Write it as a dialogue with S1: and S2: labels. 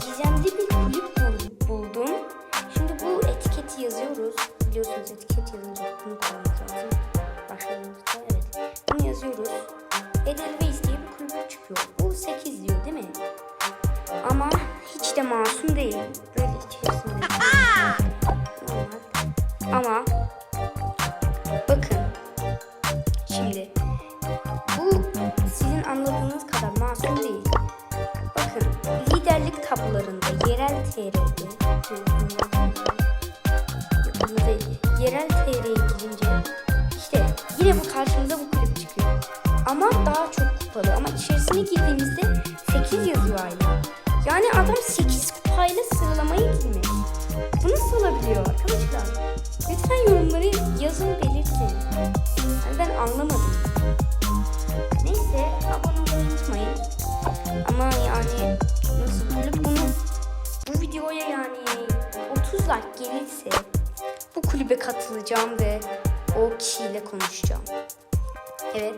S1: gizemli bir kulüp bul- buldum. Şimdi bu etiketi yazıyoruz. Biliyorsunuz etiket yazınca bunu koymamız lazım. Başlangıçta evet. Bunu yazıyoruz. Edelweiss diye bir kulüp çıkıyor. Bu 8 diyor değil mi? Ama hiç de masum değil. Böyle içerisinde. Normal. Ama bakın şimdi bu sizin anladığınız kadar masum değil. Tablolarında yerel TR'de yerel TR'ye girince işte yine bu karşımıza bu kulüp çıkıyor. Ama daha çok kupalı ama içerisine girdiğimizde 8 yazıyor hala. Yani adam 8 kupayla sıralamaya girmiş. Bu nasıl olabiliyor arkadaşlar? Lütfen yorumları yazın belirtin. Yani ben anlamadım. 30 like gelirse bu kulübe katılacağım ve o kişiyle konuşacağım. Evet.